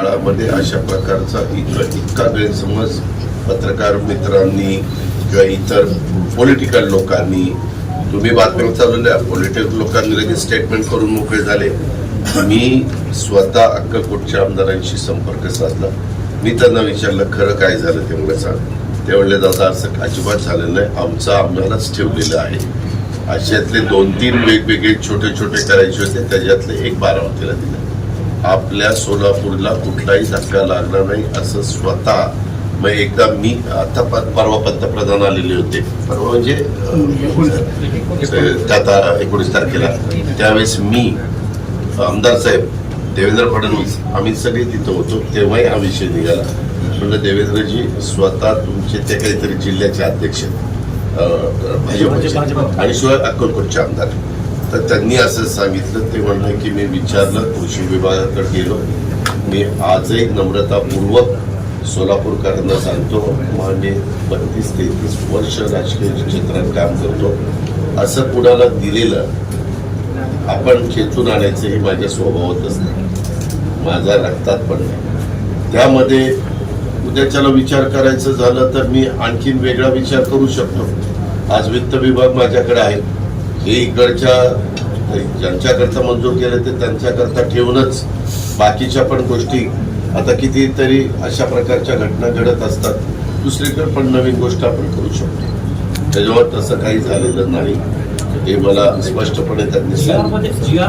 काळामध्ये अशा प्रकारचा इतका इतका गैरसमज पत्रकार मित्रांनी किंवा इतर पॉलिटिकल लोकांनी तुम्ही बातम्या चालवल्या पॉलिटिकल लोकांनी लगेच स्टेटमेंट करून मोकळे झाले. मी स्वतः अक्कलकोटच्या आमदारांशी संपर्क साधला. मी त्यांना विचारलं खरं काय झालं? ते मला सांग. ते म्हणले दादा असं अजिबात झालेलं नाही. आमचा आम्हालाच ठेवलेलं आहे. अशातले दोन तीन वेगवेगळे छोटे छोटे करायचे होते त्याच्यातले एक बारामतीला दिलं. आपल्या सोलापूरला कुठलाही धक्का लागला नाही असं स्वतः मग एकदा मी आता परवा पंतप्रधान आलेले होते. परवा म्हणजे त्या एकोणीस तारखेला. त्यावेळेस मी आमदार साहेब देवेंद्र फडणवीस आम्ही सगळे तिथं होतो तेव्हाही हा विषय निघाला. म्हणलं देवेंद्रजी स्वतः तुमचे ते काहीतरी जिल्ह्याचे अध्यक्ष भाजपचे. आणि शिवाय अक्कलकोटचे आमदार. तर त्यांनी असं सांगितलं ते म्हणलं की मी विचारलं कृषी विभागाकडे गेलो. मी आजही नम्रतापूर्वक सोलापूरकरांना सांगतो माने बत्तीस तेहतीस वर्ष राजकीय क्षेत्रात काम करतो. असं कुणाला दिलेलं आपण खेचून आणायचं हे माझ्या स्वभावातच नाही. माझ्या रक्तात पण नाही. त्यामध्ये उद्याच्याला विचार करायचं झालं तर मी आणखीन वेगळा विचार करू शकतो. आज वित्त विभाग माझ्याकडे आहे. हे इकडच्या ज्यांच्याकरता मंजूर केलं ते त्यांच्याकरता ठेवूनच बाकीच्या पण गोष्टी आता कितीतरी अशा प्रकारच्या घटना घडत असतात. दुसरीकडे पण नवीन गोष्ट आपण करू शकतो. त्याच्यावर तसं काही झालेलं नाही. हे मला स्पष्टपणे त्यांनी सांगितलं.